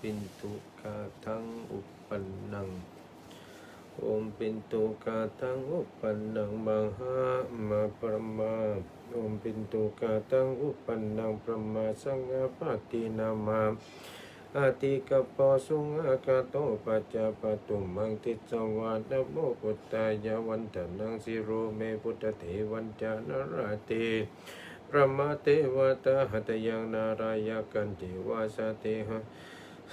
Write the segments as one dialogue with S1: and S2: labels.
S1: ปินตุกาทังอุปปันนังโอมปินตุกาทังอุปปันนังมังหามาปรมาโอมปินตุกาทังอุปปันนังปรมาสังฆปตินามาอาติกปปสุงอากาโตปัจจาปตุมังติสวานะโมพุทธายาวันตนังสิโรเมพุทธเทวันจานราเตพระมาเทวตาหัตยังนารายกันเทวาสเตหะ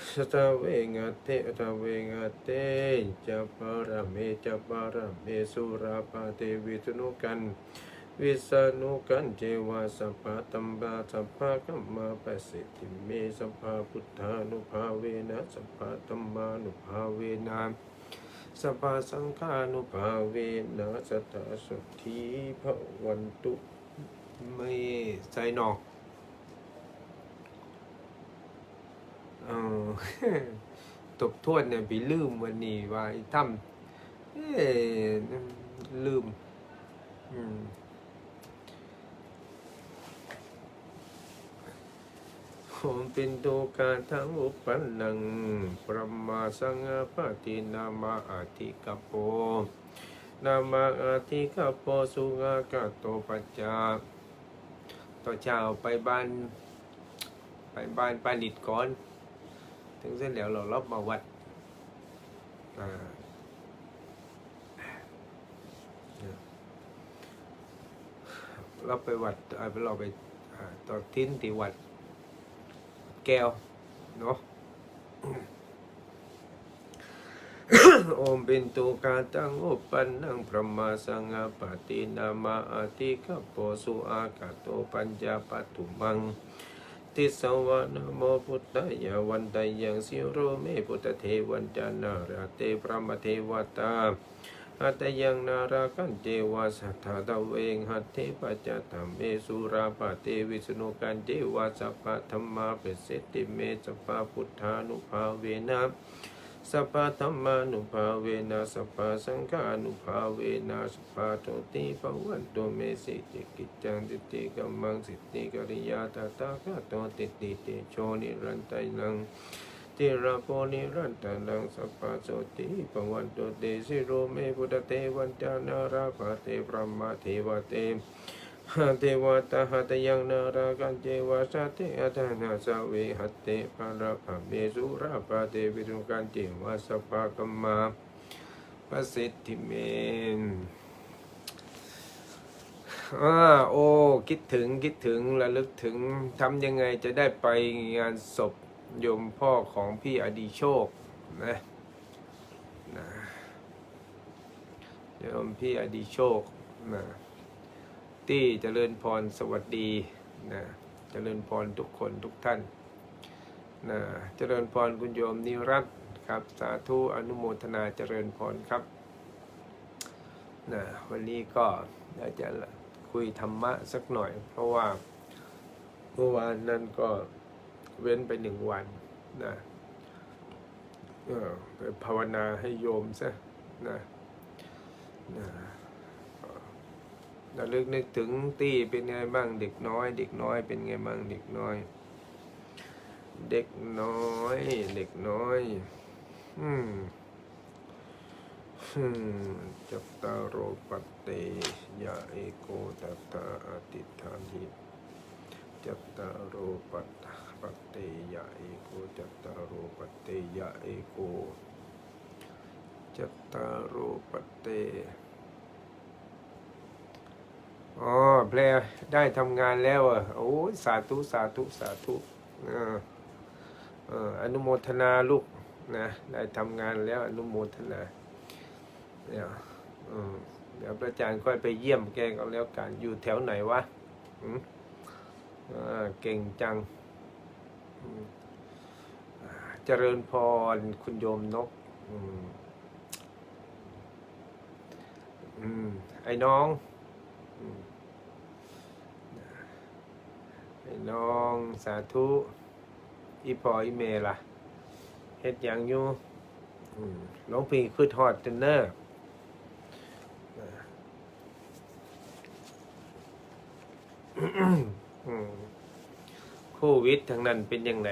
S1: สตาเวงะเตตาเวงเตจะปารเมจะปารเมสุราปาเตวิษณุกันวิสานุกันเจวาสัพพะตัมบาสัพพะกัมมาปสิทธิเมสัพพะพุทธานุภาเวนะสัพพะตัมมานุภาเวนะสัพพะสังฆานุภาเวนะสัทธาสุธีภวันตุไม่ใส่หนอกเออ ตบทวนเนี่ยพี่ลืมวันนี้ว่าไอ้ถ้ำเอ้ลืมอืมผมเป็นตัวการทั้งอุปันนังประมาสังฆปฏินามาอาทิกโปนามาอาทิกโปสุงากาโตปัจจาต่อเช้าไปบ้าน ไปบ้านปานิดก่อน ถึงเสร็จแล้วเราลบมาวัดเราไปวัดเราไปต่อทิ้นที่วัด แก้ว เนาะโอมเป็นตุกาตังอุปันนังพระมาสังฆปฏินามาอาติกปโปสุอากาโตปัญญาปตุมัง ติสวะนะโมพุทธายาวันตายังสิโรเมพุทธเทวันจานาราเตพระมเทวตาหัตยังนารากันเจวาสัทธาตะเวงหัตเทปัจจธรรมเมสุราปเตวิสนุกันเจวาสัพพธรรมาเปเสติเมสัพพพุทธานุภาเวนะ สัพพะธรรมานุภาเวนะสัพพะสังฆานุภาเวนะสัพพะโตติภวันโตเมสิจิกิจจังติติกัมมังสิทธิกริยาตตาคะโตติติเตโชนิรันตัยนังติระโพนิรันตันังสัพพะโสติภวันโตเตสิโรเมพุทธเทวันจานาราภะเตพระมาเทวเต เทวตาหัตยังนารากันเจวาสาเตอัตนาสเวหัตเตภาราภะเมสุราปาเตวิรุกันเจวาสภากัมมาปสิทธิเมนอ่าโอ้คิดถึงคิดถึงระลึกถึงทำยังไงจะได้ไปงานศพโยมพ่อของพี่อดีโชคนะนะโยมพี่อดีโชคนะ ตี้เจริญพรสวัสดีนะเจริญพรทุกคนทุกท่านนะเจริญพรคุณโยมนิรัตครับ สาธุอนุโมทนาเจริญพรครับนะวันนี้ก็อยากจะคุยธรรมะสักหน่อย เพราะว่าเมื่อวานนั้นก็เว้นไปหนึ่งวันนะไปภาวนาให้โยมซะนะนะ ระลึกนึกถึงตี้เป็นไงบ้างเด็กน้อย เด็กน้อยเป็นไงบ้างเด็กน้อย เด็กน้อย เด็กน้อย อืมจัตตารโรปัตเตยะเอโกตัตตาอติธานิจัตตารโรปัตปัตเตยะเอโกจัตตารโรปัตเตยะเอโกจัตตารโรปัตเต อ๋อแพรได้ทำงานแล้วอะโอ้ยสาธุสาธุสาธุออเอออนุโมทนาลูกนะได้ทำงานแล้วอนุโมทนาเดี๋ยวเออเดี๋ยวพระอาจารย์ค่อยไปเยี่ยมแกก็แล้วกันอยู่แถวไหนวะเก่งจัง เจริญพรคุณโยมนกอืมไอ้น้องอืม น้องสาธุอีพออีเมล่ะเฮ็ดยังอยู่อืมน้องพีคือทอดเทนเนอร์โควิดทางนั้นเป็นยังไง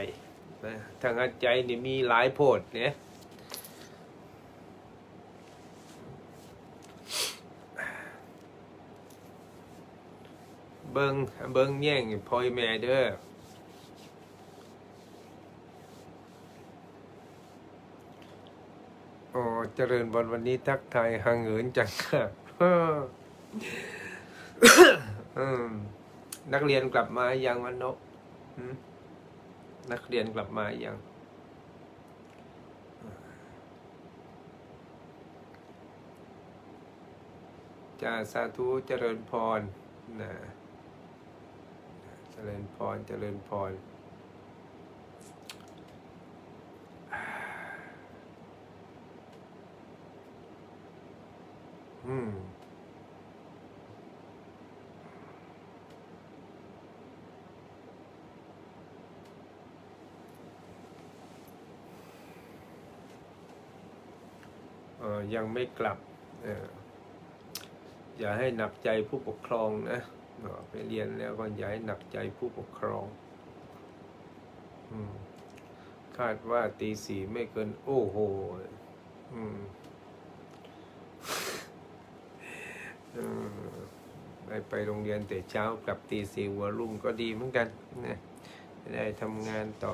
S1: ทางหัดใจนี่มีหลายโพดเนี่ย เบิงเบิงแย่งพอยแม่เด้อโอ้เจริญบนวันนี้ทักทายห่างเหินจังค่ะนักเรียนกลับมายังวันนกนักเรียนกลับมายังจ่าสาธุเจริญพรนะ เจริญพร เจริญพร อืม เอ่อยังไม่กลับ เอ่ออย่าให้หนักใจผู้ปกครองนะ ไปเรียนแล้วก็ย่าให้หนักใจผู้ปกครองอคาดว่าตีสี่ไม่เกิน โอ้โหไปไปโรงเรียนแต่เช้ากลับตีสี่หัวรุ่งก็ดีเหมือนกันนะจะได้ทำงานต่อ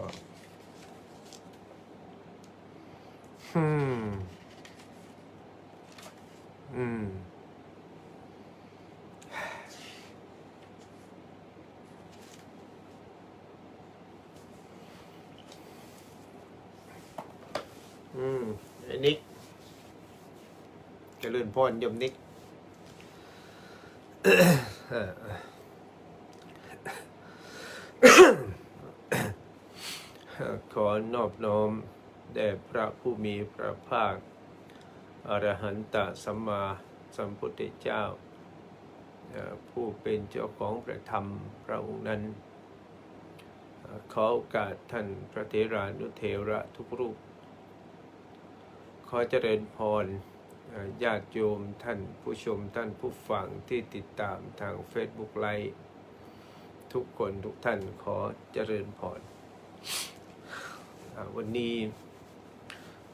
S1: อืม อืม อืมไอ้นิกเจริญพรยมนิกขอนอบน้อมแด่พระผู้มีพระภาค อรหันตสัมมาสัมพุทธเจ้า ผู้เป็นเจ้าของพระธรรมพระองค์นั้น ขอโอกาสท่านพระเทรานุเทระทุกรูป ขอเจริญพรญาติโยมท่านผู้ชมท่านผู้ฟังที่ติดตามทาง Facebook ไลฟ์ทุกคนทุกท่านขอเจริญพรวันนี้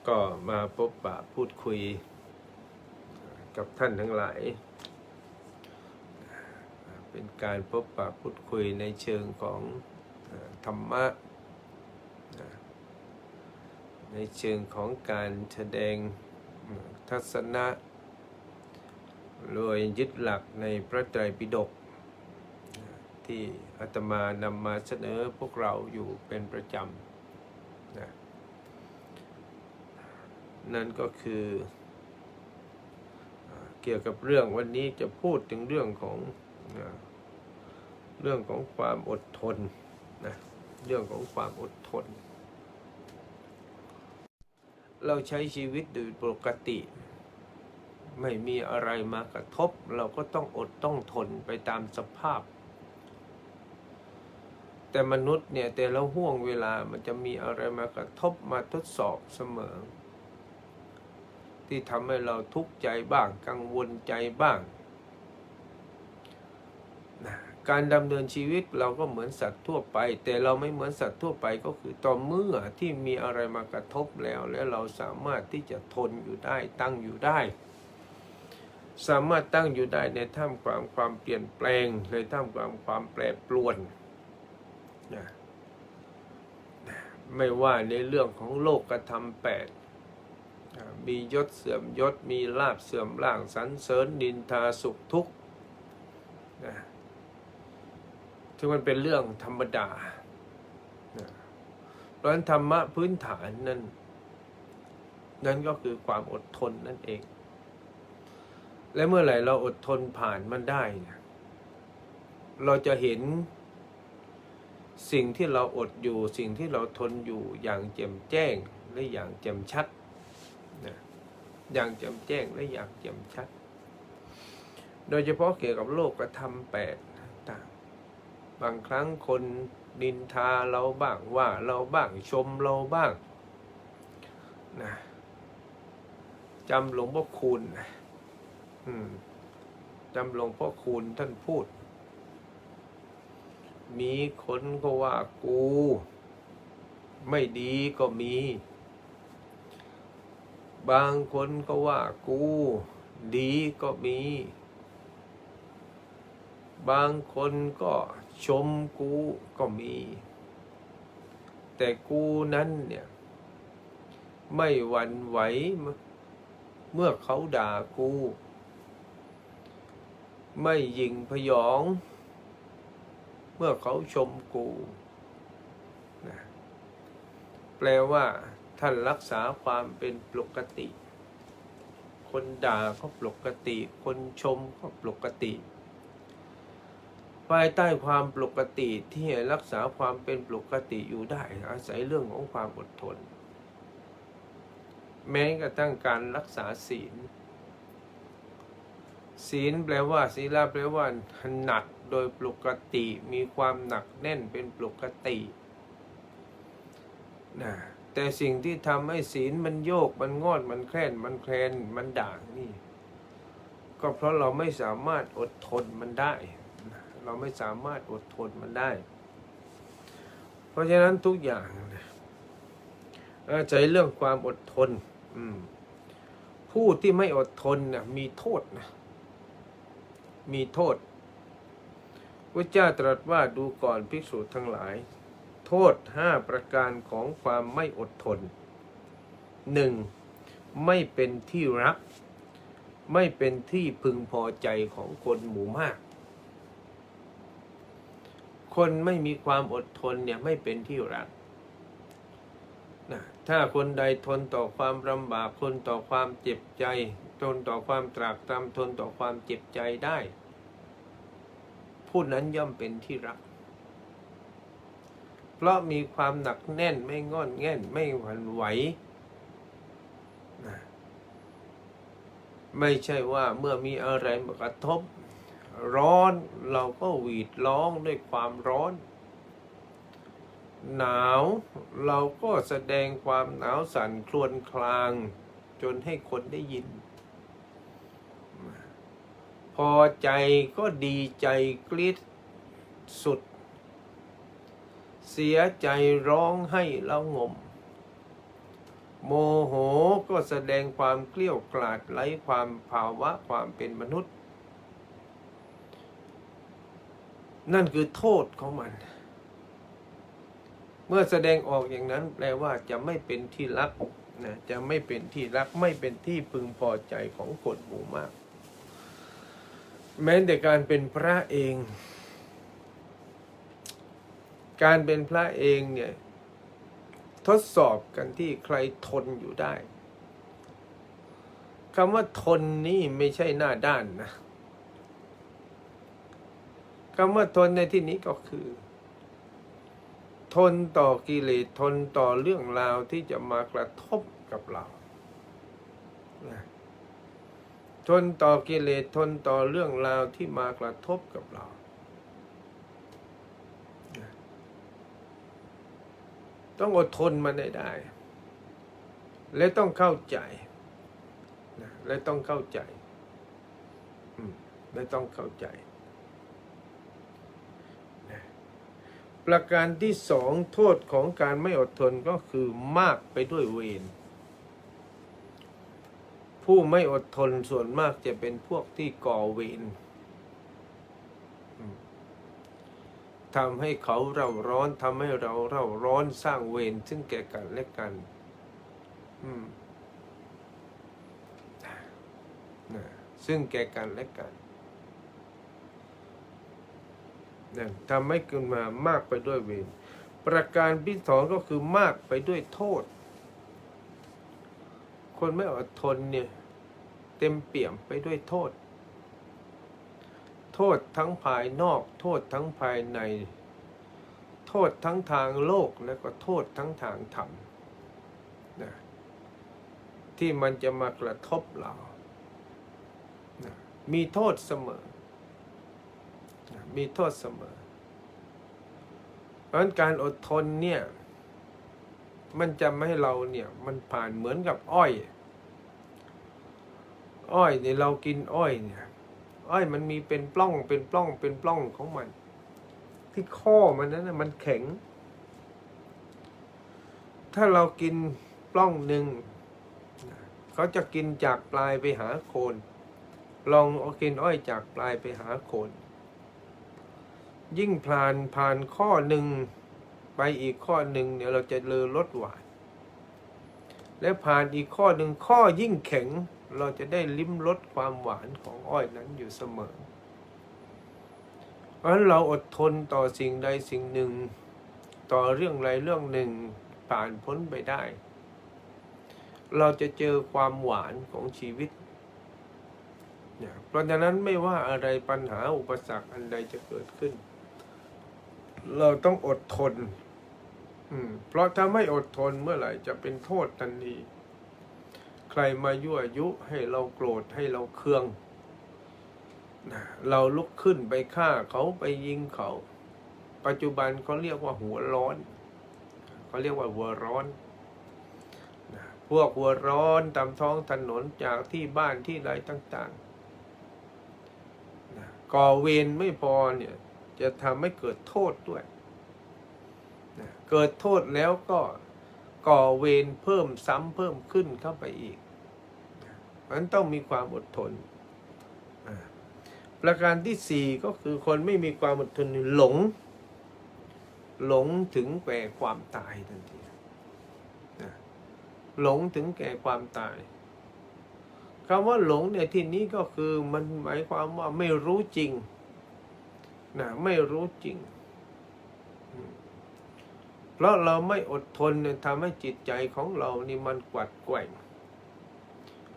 S1: ก็มาพบปะพูดคุยกับท่านทั้งหลาย เป็นการพบปะพูดคุยในเชิงของธรรมะ ในเชิงของการแสดงทัศนะโดยยึดหลักในพระไตรปิฎกที่อาตมานำมาเสนอพวกเราอยู่เป็นประจำนะนั่นก็คือเกี่ยวกับเรื่องวันนี้จะพูดถึงเรื่องของเรื่องของความอดทนนะเรื่องของความอดทน เราใช้ชีวิตโดยปกติ ไม่มีอะไรมากระทบ เราก็ต้องอดต้องทนไปตามสภาพ แต่มนุษย์เนี่ยแต่ละห่วงเวลามันจะมีอะไรมากระทบมาทดสอบเสมอ ที่ทำให้เราทุกข์ใจบ้างกังวลใจบ้างนะ การดำเนินชีวิตเราก็เหมือนสัตว์ทั่วไป แต่เราไม่เหมือนสัตว์ทั่วไปก็คือต่อเมื่อที่มีอะไรมากระทบแล้ว แล้วเราสามารถที่จะทนอยู่ได้ตั้งอยู่ได้ สามารถตั้งอยู่ได้ในท่ามกลางความเปลี่ยนแปลงในท่ามกลางความแปรปรวนนะไม่ว่าในเรื่องของโลกกระทำแปดมียศเสื่อมยศมีลาบเสื่อมล่างสรรเสริญนินทาสุขทุกข์นะ ซึ่งมันเป็นเรื่องธรรมดาเพราะฉะนั้นธรรมะพื้นฐานนั้นนั่นก็คือความอดทนนั่นเอง และเมื่อไหร่เราอดทนผ่านมันได้เนี่ยเราจะเห็นสิ่งที่เราอดอยู่สิ่งที่เราทนอยู่อย่างแจ่มแจ้งและอย่างแจ่มชัดนะอย่างแจ่มแจ้งและอย่างแจ่มชัด โดยเฉพาะเกี่ยวกับโลกกระทำแปด บางครั้งคนนินทาเราบ้างว่าเราบ้างชมเราบ้างนะจำหลวงพ่อคูณนะจำหลวงพ่อคูณท่านพูด มีคนก็ว่ากู ไม่ดีก็มี บางคนก็ว่ากู ดีก็มี บางคนก็ ชมกูก็มี แต่กูนั้นเนี่ย ไม่หวั่นไหวเมื่อเขาด่ากู ไม่ยิงพยอง เมื่อเขาชมกูนะแปลว่า ท่านรักษาความเป็นปกติ คนด่าก็ปกติ คนชมก็ปกติ ภายใต้ความปกติที่รักษาความเป็นปกติอยู่ได้ อาศัยเรื่องของความอดทน แม้กระทั่งการรักษาศีล ศีลแปลว่าศีลาแปลว่าหนักโดยปกติมีความหนักแน่นเป็นปกตินะแต่สิ่งที่ทำให้ศีลมันโยกมันงอดมันแคลนมันแคลนมันด่างนี่ ก็เพราะเราไม่สามารถอดทนมันได้ เราไม่สามารถอดทนมันได้ เพราะฉะนั้นทุกอย่างอาศัยเรื่องความอดทนผู้ที่ไม่อดทนนะมีโทษนะมีโทษพระเจ้าตรัสว่าดูก่อนภิกษุทั้งหลาย โทษห้าประการของความไม่อดทนหนึ่งไม่เป็นที่รัก ไม่เป็นที่พึงพอใจของคนหมู่มาก คนไม่มีความอดทนเนี่ยไม่เป็นที่รักนะถ้าคนใดทนต่อความลำบากทนต่อความเจ็บใจ ทนต่อความตรากตรำทนต่อความเจ็บใจได้ ผู้นั้นย่อมเป็นที่รัก เพราะมีความหนักแน่นไม่งอนแง่นไม่หวั่นไหวนะไม่ใช่ว่าเมื่อมีอะไรมากระทบ ร้อนเราก็หวีดร้องด้วยความร้อน หนาวเราก็แสดงความหนาวสั่นครวญคราง จนให้คนได้ยิน พอใจก็ดีใจกรีดสุด เสียใจร้องให้ละงม โมโหก็แสดงความเกลี้ยวกล่อดไร้ความภาวะความเป็นมนุษย์ นั่นคือโทษของมัน เมื่อแสดงออกอย่างนั้น แปลว่าจะไม่เป็นที่รักนะจะไม่เป็นที่รักไม่เป็นที่พึงพอใจของคนหมู่มาก แม้แต่การเป็นพระเอง การเป็นพระเองเนี่ยทดสอบกันที่ใครทนอยู่ได้คำว่าทนนี่ไม่ใช่หน้าด้านนะ คำว่าทนในที่นี้ก็คือ ทนต่อกิเลสทนต่อเรื่องราวที่จะมากระทบกับเราทนต่อกิเลสทนต่อเรื่องราวที่มากระทบกับเรา ต้องอดทนมันได้ได้ และต้องเข้าใจและต้องเข้าใจและต้องเข้าใจนะ ประการที่สองโทษของการไม่อดทนก็คือมากไปด้วยเวรผู้ไม่อดทนส่วนมากจะเป็นพวกที่ก่อเวรทำให้เขาเราร้อนทำให้เราเราร้อนสร้างเวรซึ่งแก่กันและกันซึ่งแก่กันและกัน นะทำให้เกินมามากไปด้วยเวรประการที่สองก็คือมากไปด้วยโทษ คนไม่อดทนเนี่ย เต็มเปี่ยมไปด้วยโทษ โทษทั้งภายนอก โทษทั้งภายใน โทษทั้งทางโลกและก็โทษทั้งทางธรรมนะที่มันจะมากระทบเรานะมีโทษเสมอ มีโทษเสมอ เพราะฉะนั้นการอดทนเนี่ย มันจะไม่ให้เราเนี่ย มันผ่านเหมือนกับอ้อย อ้อยเนี่ยเรากินอ้อยเนี่ย อ้อยมันมีเป็นปล้องเป็นปล้องเป็นปล้องของมัน ที่ข้อมันนั้นนะมันแข็ง ถ้าเรากินปล้องหนึ่งเขาจะกินจากปลายไปหาโคนลองเอากินอ้อยจากปลายไปหาโคน ยิ่งผ่านผ่านข้อหนึ่งไปอีกข้อหนึ่งเนี่ยเราจะเลอลดหวาน และผ่านอีกข้อหนึ่งข้อยิ่งแข็งเราจะได้ลิ้มรสความหวานของอ้อยนั้นอยู่เสมอ เพราะฉะนั้นเราอดทนต่อสิ่งใดสิ่งหนึ่ง ต่อเรื่องใดเรื่องหนึ่งผ่านพ้นไปได้ เราจะเจอความหวานของชีวิตเนี่ยเพราะฉะนั้นไม่ว่าอะไรปัญหาอุปสรรคอันใดจะเกิดขึ้น เราต้องอดทน อืม เพราะถ้าไม่อดทนเมื่อไหร่จะเป็นโทษทันที ใครมายั่วยุให้เราโกรธให้เราเคืองนะเราลุกขึ้นไปฆ่าเขาไปยิงเขา ปัจจุบันเขาเรียกว่าหัวร้อน เขาเรียกว่าหัวร้อนนะพวกหัวร้อนตามท้องถนนจากที่บ้านที่ใดต่างๆนะก่อเวรไม่พอเนี่ย จะทำให้เกิดโทษด้วยนะเกิดโทษแล้วก็ก่อเวรเพิ่มซ้ำเพิ่มขึ้นเข้าไปอีกมันต้องมีความอดทน ประการที่สี่ก็คือคนไม่มีความอดทนหลง หลงถึงแก่ความตายทันทีนะหลงถึงแก่ความตายคำว่าหลงเนี่ยที่นี้ก็คือมันหมายความว่าไม่รู้จริง นะไม่รู้จริง เพราะเราไม่อดทนเนี่ยทำให้จิตใจของเรานี่มันกวัดแกว่ง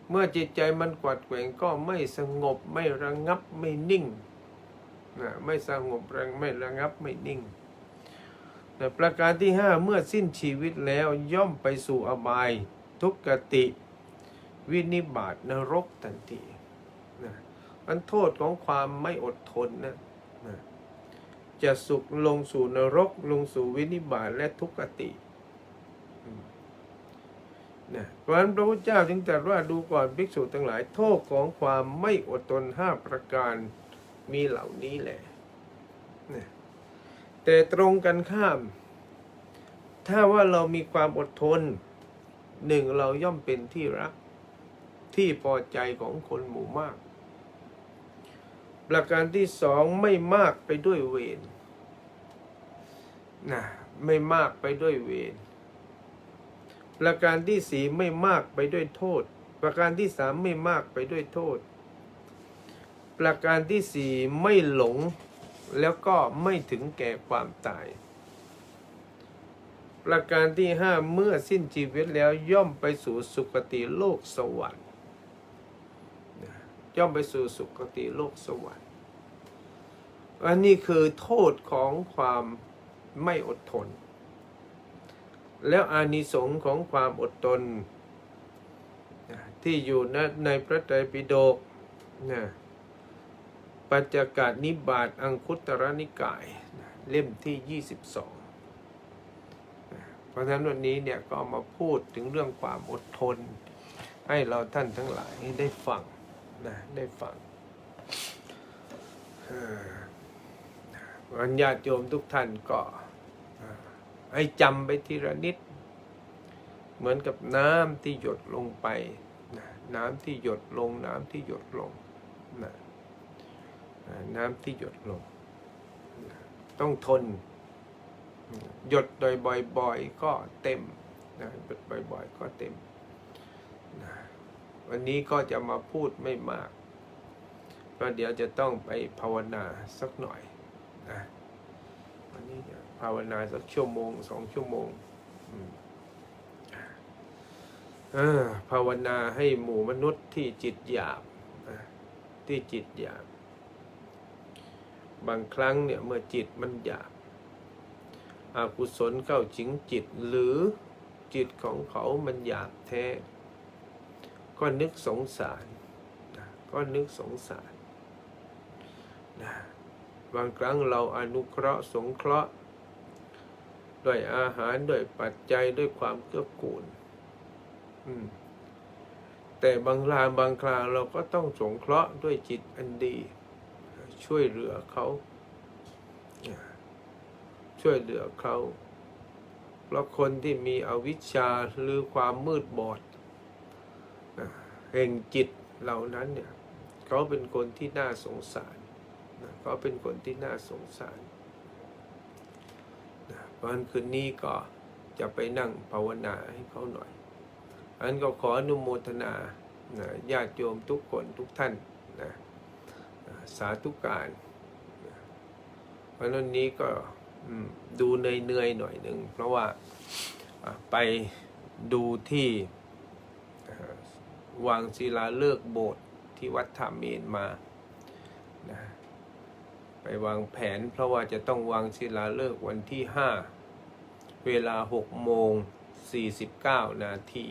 S1: เมื่อจิตใจมันกวัดแกว่งก็ไม่สงบไม่ระงับไม่นิ่งนะไม่สงบระไม่ระงับไม่นิ่งแต่ประการที่ห้าเมื่อสิ้นชีวิตแล้วย่อมไปสู่อบาย ทุกขติ วินิบาตนรกทันทีนะอันโทษของความไม่อดทนนะนะ จะสุขลงสู่นรก ลงสู่วินิบาตและทุกขตินะเพราะฉะนั้นพระพุทธเจ้าจึงตรัสว่าดูก่อนภิกษุทั้งหลายโทษของความไม่อดทนห้าประการมีเหล่านี้แหละนะแต่ตรงกันข้าม ถ้าว่าเรามีความอดทนหนึ่งเราย่อมเป็นที่รักที่พอใจของคนหมู่มาก ประการที่สองไม่มากไปด้วยเวรนะไม่มากไปด้วยเวรประการที่สี่ไม่มากไปด้วยโทษ ประการที่สามไม่มากไปด้วยโทษ ประการที่สี่ไม่หลงแล้วก็ไม่ถึงแก่ความตาย ประการที่ห้าเมื่อสิ้นชีวิตแล้วย่อมไปสู่สุคติโลกสวรรค์ ย่อมไปสู่สุคติโลกสวรรค์อันนี้คือโทษของความไม่อดทน แล้วอานิสงส์ของความอดทนที่อยู่ในในพระไตรปิฎกนะปัจจกานิบาตอังคุตรนิกาย เล่มที่ 22 เพราะฉะนั้นวันนี้เนี่ยก็มาพูดถึงเรื่องความอดทน ให้เราท่านทั้งหลายได้ฟัง นะได้ฟังวันญาติโยมทุกท่านก็ให้จำไปทีละนิด เหมือนกับน้ำที่หยดลงไปนะน้ำที่หยดลง น้ำที่หยดลงนะน้ำที่หยดลง ต้องทน หยดโดยบ่อยๆก็เต็มนะหยดบ่อยๆก็เต็มนะ วันนี้ก็จะมาพูดไม่มากเพราะเดี๋ยวจะต้องไปภาวนาสักหน่อยนะวันนี้จะภาวนาสักชั่วโมงสองชั่วโมงอ่าภาวนาให้หมู่มนุษย์ที่จิตหยาบที่จิตหยาบบางครั้งเนี่ยเมื่อจิตมันหยาบอากุศลเข้าจิงจิตหรือจิตของเขามันหยาบแท้ ก็นึกสงสารนะก็นึกสงสารนะบางครั้งเราอนุเคราะห์สงเคราะห์ด้วยอาหารด้วยปัจจัยด้วยความเกื้อกูลแต่บางรายบางคราวเราก็ต้องสงเคราะห์ด้วยจิตอันดี ช่วยเหลือเขาช่วยเหลือเขาเพราะคนที่มีอวิชชาหรือความมืดบอด แห่งจิตเหล่านั้นเนี่ยเขาเป็นคนที่น่าสงสารนะเขาเป็นคนที่น่าสงสารนะวันคืนนี้ก็จะไปนั่งภาวนาให้เขาหน่อยอันก็ขออนุโมทนานะญาติโยมทุกคนทุกท่านนะสาธุการนะเพราะนั้นนี้ก็อืมดูเหนื่อยๆหน่อยหนึ่งเพราะว่าไปดูที่ วางศิลาฤกษ์โบสถ์ที่วัดธรรมเมนมานะไปวางแผนเพราะว่าจะต้องวางศิลาฤกษ์วันที่ห้าเวลา6โมง49 นาที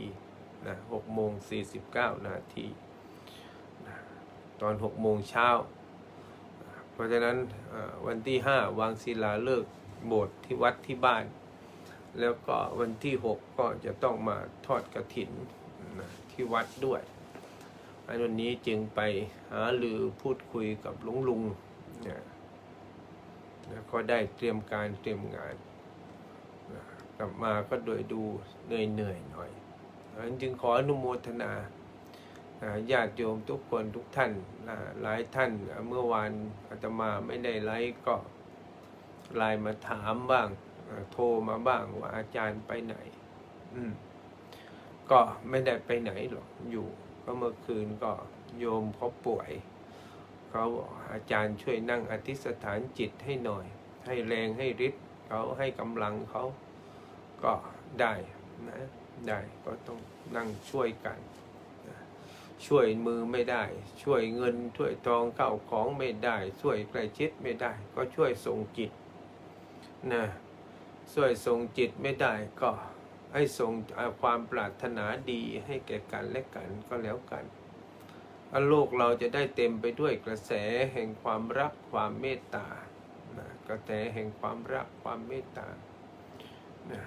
S1: นะ6โมง49 นาทีนะตอน6โมงเช้า เพราะฉะนั้นวันที่ 5 วางศิลาฤกษ์โบสถ์ที่วัดที่บ้าน แล้วก็วันที่ 6 ก็จะต้องมาทอดกระถินน ที่วัดด้วยอันวันนี้จึงไปหาหรือพูดคุยกับลุงลุงนะแล้วก็ได้เตรียมการเตรียมงานกลับมาก็โดยดูเหนื่อยเหนื่อยๆหน่อยอันจึงขออนุโมทนาญาติโยมทุกคนทุกท่านหลายท่านเมื่อวานอาตมาไม่ได้ไลฟ์ก็ไลน์มาถามบ้าง โทรมาบ้างว่าอาจารย์ไปไหน อืม ก็ไม่ได้ไปไหนหรอกอยู่ก็เมื่อคืนก็โยมเขาป่วยเขาอาจารย์ช่วยนั่งอธิษฐานจิตให้หน่อย ให้แรงให้ฤทธิ์เขาให้กำลังเขาก็ได้นะได้ก็ต้องนั่งช่วยกัน ช่วยมือไม่ได้ ช่วยเงินช่วยทองเข้าของไม่ได้ ช่วยใกล้ชิดไม่ได้ ก็ช่วยส่งจิตนะช่วยส่งจิตไม่ได้ก็ ให้ส่งความปรารถนาดีให้แก่กันและกันก็แล้วกันโลกเราจะได้เต็มไปด้วยกระแสแห่งความรักความเมตตานะกระแสแห่งความรักความเมตตานะ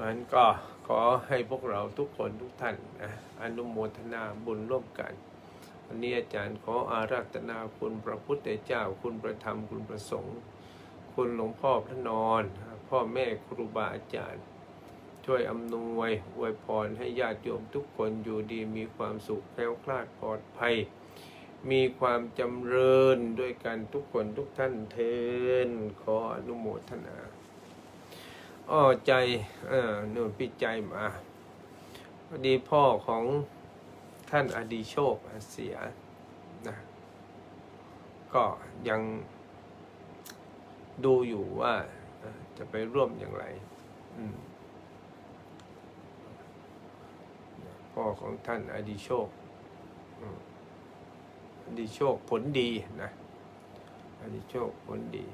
S1: นั้นก็ขอให้พวกเราทุกคนทุกท่านนะอนุโมทนาบุญร่วมกันวันนี้อาจารย์ขออาราธนาคุณพระพุทธเจ้า คุณพระธรรมคุณพระสงฆ์คุณหลวงพ่อพระนอน พ่อแม่ครูบาอาจารย์ ช่วยอำนวยอวยพรให้ญาติโยมทุกคนอยู่ดีมีความสุขแคล้วคลาดปลอดภัย มีความจำเริญด้วยกันทุกคนทุกท่านเทินขออนุโมทนาอ้อใจเออนู่นพี่ใจมาพอดีพ่อของท่านอดีโชคเสียนะก็ยังดูอยู่ว่าจะไปร่วมอย่างไร อืม พ่อของท่านอดีโชคอดีโชคผลดีนะอดีโชคผลดี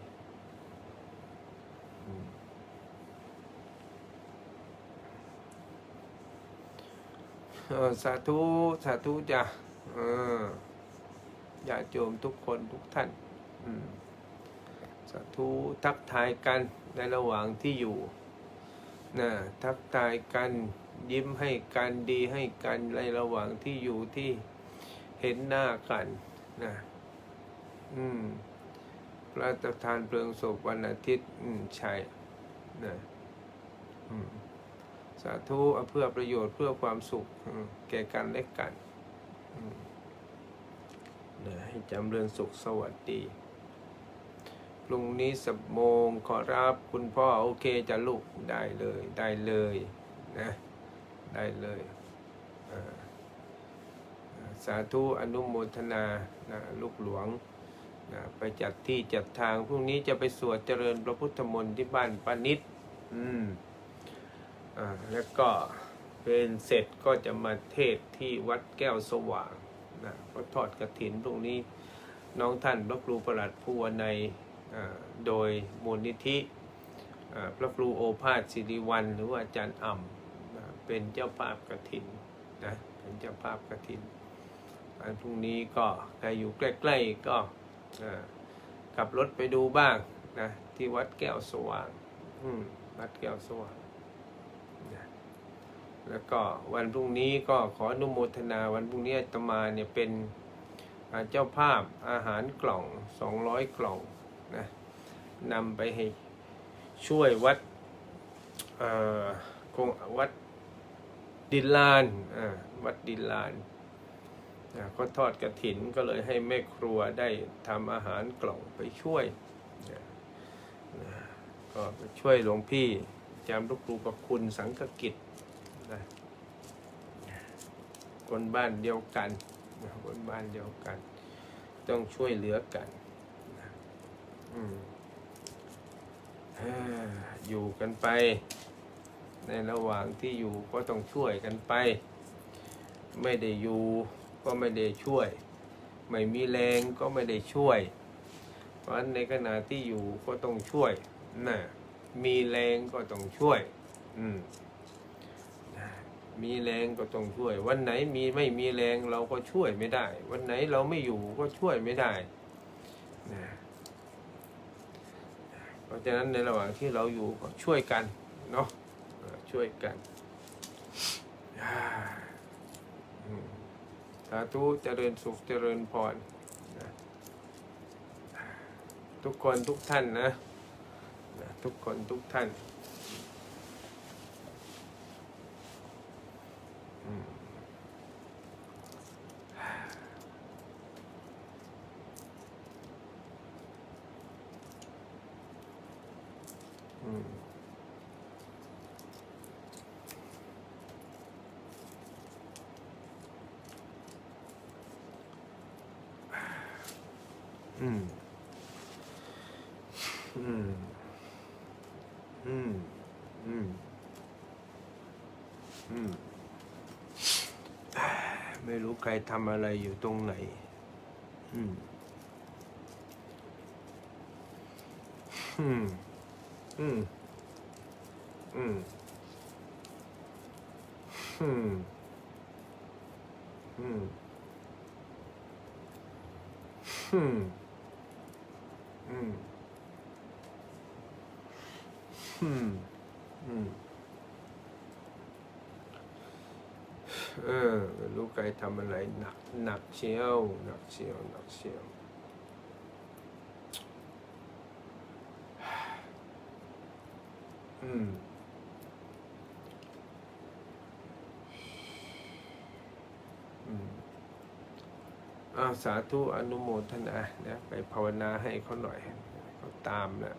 S1: สาธุสาธุจ้ะออญาติโยมทุกคนทุกท่านสาธุทักทายกันในระหว่างที่อยู่นะทักทายกัน ยิ้มให้กันดีให้กันในระหว่างที่อยู่ที่เห็นหน้ากันนะอืมพระประธานเพลิงศพวันอาทิตย์ อืมใช่นะอืมสาธุเพื่อประโยชน์เพื่อความสุขแก่กันและกันนะให้จำเริญสุขสวัสดีพรุ่งนี้สิบโมงขอรับคุณพ่อ โอเคจะลูกได้เลยได้เลยนะ ได้เลยสาธุอนุโมทนานะลูกหลวงนะไปจัดที่จัดทางพรุ่งนี้จะไปสวดเจริญพระพุทธมนต์ที่บ้านปานิชอืมอ่าแล้วก็เป็นเสร็จก็จะมาเทศที่วัดแก้วสว่างนะก็ทอดกระถินตรงนี้น้องท่านพระครูประหลัดภูวนัยโดยมูลนิธิพระครูโอภาสสิริวัลหรือว่าอาจารย์อ่ำ เป็นเจ้าภาพกระถินนะเป็นเจ้าภาพกระถินอันพรุ่งนี้ก็ใครอยู่ใกล้ๆก็ขับรถไปดูบ้างนะที่วัดแก้วสว่างอืวัดแก้วสว่างแล้วก็วันพรุ่งนี้ก็ขออนุโมทนาวันพรุ่งนี้อาตมาเนี่ยเป็นเจ้าภาพอาหารกล่อง 200 กล่องนะนำไปให้ช่วยวัดคงวัด ดินลานอ่าวัดดินลานอ่าทอดกระถินก็เลยให้แม่ครัวได้ทำอาหารกล่องไปช่วยก็ไปช่วยหลวงพี่จำลูกครูประคุณสังฆกิจนะคนบ้านเดียวกันคนบ้านเดียวกัน ต้องช่วยเหลือกันนะอืมอ่าอยู่กันไป ในระหว่างที่อยู่ก็ต้องช่วยกันไป ไม่ได้อยู่ก็ไม่ได้ช่วย ไม่มีแรงก็ไม่ได้ช่วย เพราะฉะนั้นในขณะที่อยู่ก็ต้องช่วยนะมีแรงก็ต้องช่วย อืมนะมีแรงก็ต้องช่วย วันไหนมีไม่มีแรงเราก็ช่วยไม่ได้ วันไหนเราไม่อยู่ก็ช่วยไม่ได้นะเพราะฉะนั้นในระหว่างที่เราอยู่ก็ช่วยกันเนาะ ช่วยกันสาธุเจริญสุขเจริญพรนะทุกคนทุกท่านนะ ทุกคนทุกท่านอืมอืมอืม อืม อืม อืม อืม ไม่รู้ใครทำอะไรอยู่ตรงไหน อืม อืม อืม อืม อืม อืม อืม อืม อืม อืม เออไม่รู้ใครทำอะไรหนักหนักเชียวหนักเชียวหนักเชียวอืมอาสาธุอนุโมทนานะไปภาวนาให้เขาหน่อยเขาตามนะ